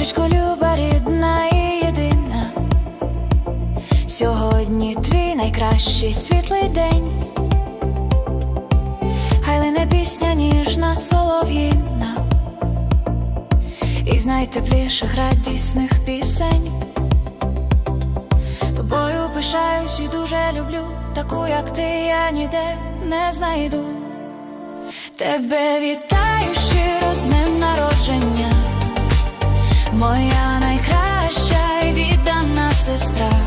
Сестричко, люба, рідна і єдина. Сьогодні твій найкращий світлий день. Хай лине пісня ніжна солов'їна, і з найтепліших радісних пісень. Тобою пишаюсь і дуже люблю, таку, як ти, я ніде не знайду. Тебе вітаю щиро з днем народження, моя найкраща й віддана сестра.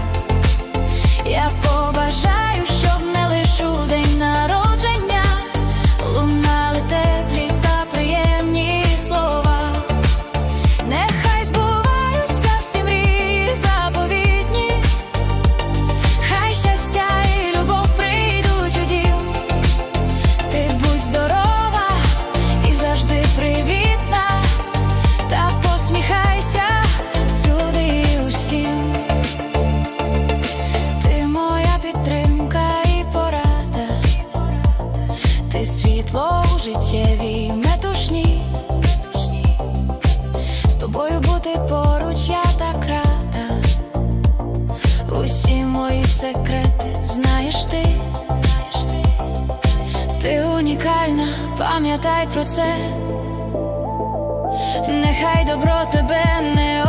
Світло у життєвій метушні. З тобою бути поруч я так рада. Усі мої секрети знаєш ти. Ти унікальна, пам'ятай про це. Нехай добро тебе не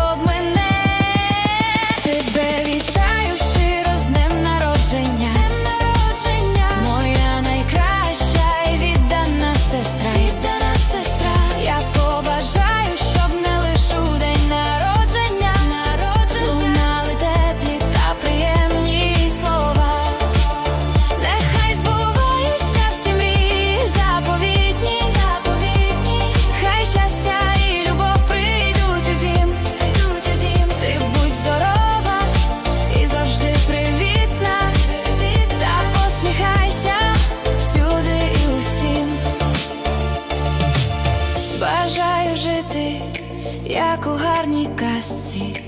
як у гарній казці.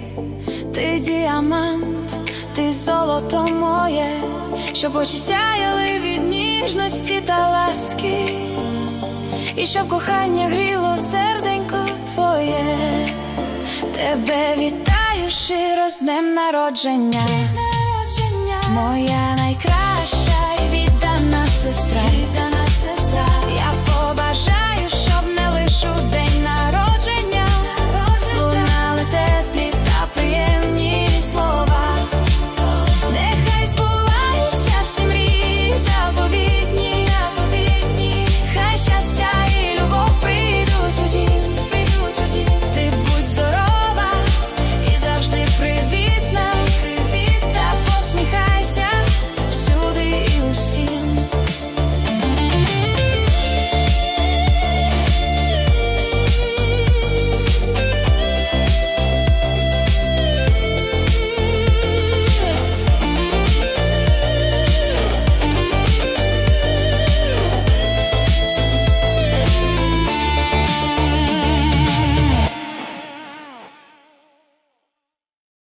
Ти діамант, ти золото моє, щоб очі сяяли від ніжності та ласки, і щоб кохання гріло серденько твоє. Тебе вітаю щиро з днем народження. Моя найкраща і віддана сестра.